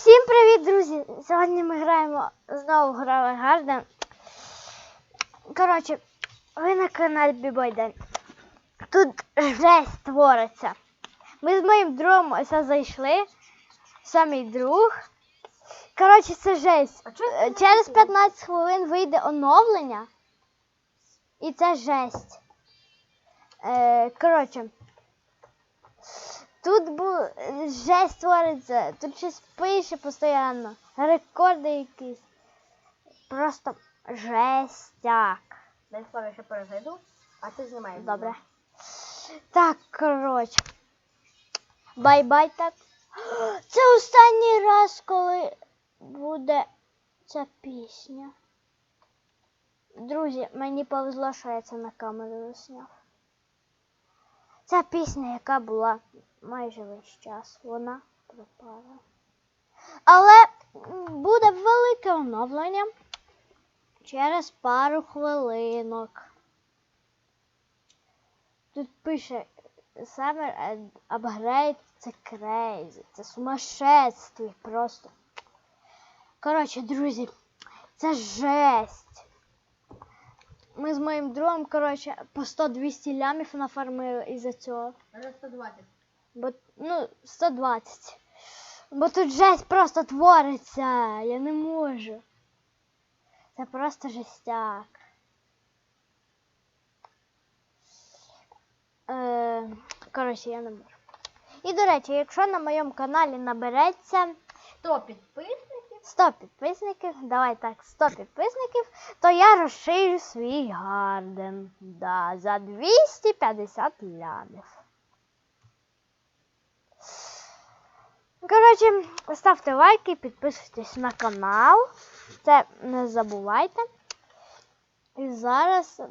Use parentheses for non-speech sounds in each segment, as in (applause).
Всім привіт, друзі! Сьогодні ми граємо знову в Гравий Гарден. Коротше, ви на каналі Бібойден. Тут жесть твориться. Ми з моїм другом ось зайшли. Це мій друг. Коротше, це жесть. Через 15 хвилин вийде оновлення. І це жесть. Е, коротше. Жесть твориться, тут щось пише постійно, рекорди якісь. Просто жестяк. Дай слово ще перезайду, а ти знімаєш. Добре. Так, коротше. Бай-бай так. (gasps) Це останній раз, коли буде ця пісня. Друзі, мені повезло, що я це на камеру засняв. Ця пісня, яка була майже весь час, вона пропала. Але буде велике оновлення через пару хвилинок. Тут пише Summer Upgrade це crazy. Це сумасшествие просто. Коротше, друзі, це жесть. Ми з моїм другом, коротше, по 100-200 лямів нафармили із-за цього. Зараз 120. Бо, ну, 120. Бо тут жесть просто твориться. Я не можу. Це просто жестяк. Е, коротше, я не можу. І до речі, якщо на моєму каналі набереться 100 підписників. 100 підписників, давай так, 100 підписників, то я розширю свій гарден. Да, за 250 лямів. Коротше, ставте лайки, підписуйтесь на канал. Це не забувайте. І зараз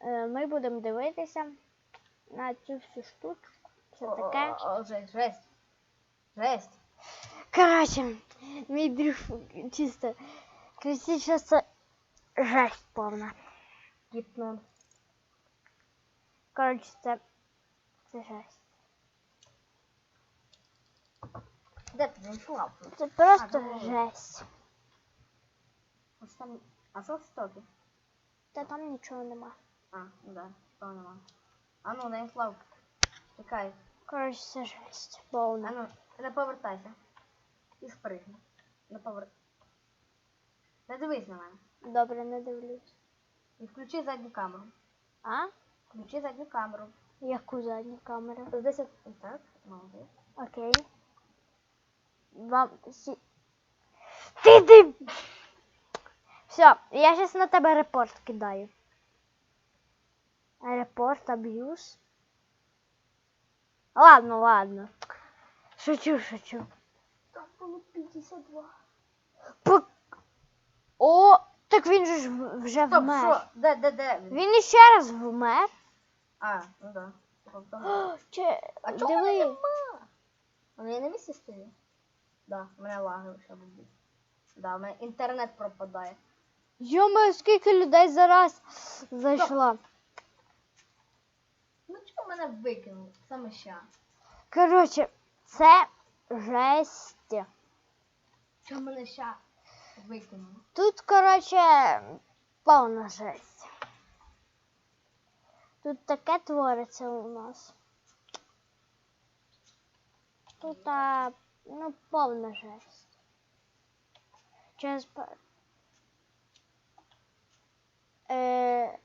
е, ми будемо дивитися на цю всю штучку. Це таке. Жесть, жесть. Жесть. Коротше, мій друг чисто кричить, що це жесть повна. Кіпнув. Коротше, це, це жесть. Де ти знайшла? Це просто А, ну, жесть. Ось там. А що в стопі? Та там нічого нема. А, ну да, що нема. А ну, знайшла. Чекай. Коротше, це жесть А повна. ну, не повертайся. І спригни. Не повер... Не дивись на мене. Добре, не дивлюсь. І включи задню камеру. А? Включи задню камеру. Яку задню камеру? З 10... Так, молодець. Окей. Вам сі... Ти ти! Все, я зараз на тебе репорт кидаю. Репорт, аб'юз. Ладно, ладно. Шучу, шучу. Було 52. П... О, так він же ж вже Стоп, вмер. що? Де, де, де? він? Він іще раз вмер. А, ну да. Тобто- О, (gasps) Чи... А чого мене Диви. нема? Вони я на місці стою? Да, у мене лаги ще будуть. Да, у мене інтернет пропадає. Йома, скільки людей зараз зайшло. Ну чого мене викинули? Саме ща. Коротше, це жесть. Чого мене ща викинули? Тут, коротше, повна жесть. Тут таке твориться у нас. Тут, а, ну, повна жесть. Через. Е...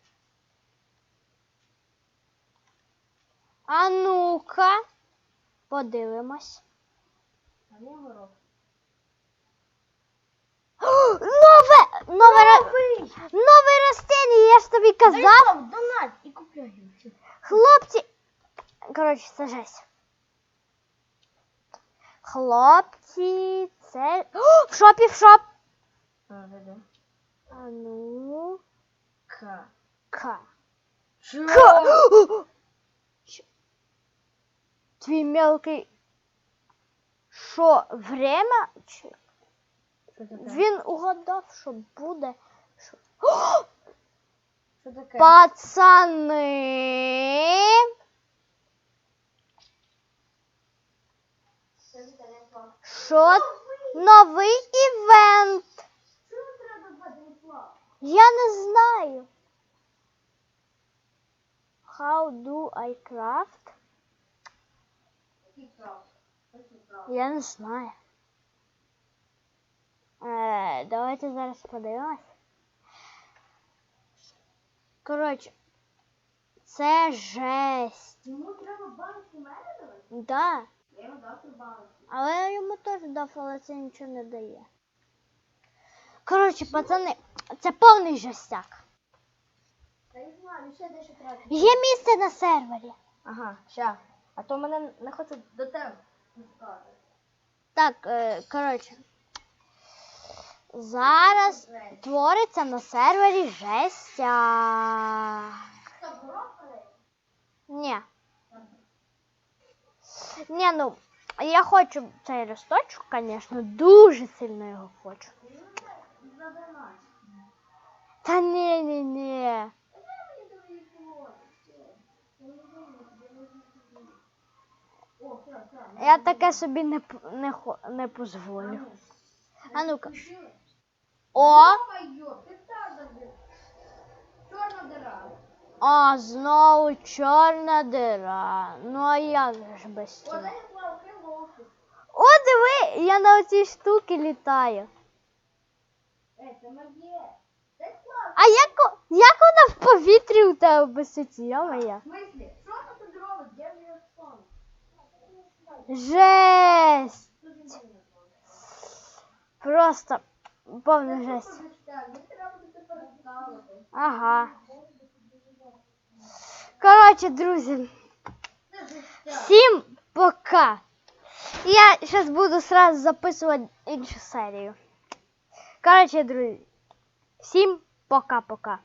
А ну-ка, подивимось. А не горох. (gasps) Нове! Нове, ро- нове ростення, я ж тобі казав. Зайшов, донат і купляю. Все. Хлопці. Коротше, це жесть. Хлопці, це. (gasps) О, в шопі, в шоп. А, де, де? А ну. К. Ка. Чо? Ка. (gasps) Щ- Твій мелкий. Що, время? Він угадав, що буде. Що... О, (gasps) Що таке? Пацани. Що? Новий івент. Я не знаю. How do I craft? Я не знаю. Е, давайте зараз подивимось. Коротше, це жесть. Йому треба банк у мене давати? Да. Я йому дав цю банку. Але я йому теж дав, але це нічого не дає. Коротше, пацани, це повний жестяк. Та я знаю, ще дещо треба. Є місце на сервері. Ага, ща. А то мене не хочуть до тебе. Так, е, коротше. Зараз твориться на сервері гроші? Ні. Ні, ну, я хочу цей листочок, звісно, дуже сильно його хочу. Та ні, ні, ні. Я мені твої колодці. Я не знаю, я не знаю. О, все, все. Я таке собі не, не, не позволю. А ну-ка. О, а, знову чорна дира. Ну а як ж без цього? О, диви, я на оцій штуці літаю. А як, як вона в повітрі у тебе висить, йо-моє? В Жесть! Тут він не Просто повна жесть. Не треба буде переставити. Ага. Коротше, друзі, Це життя. всім пока. Я зараз буду сразу записувати іншу серію. Коротше, друзі, всім пока-пока.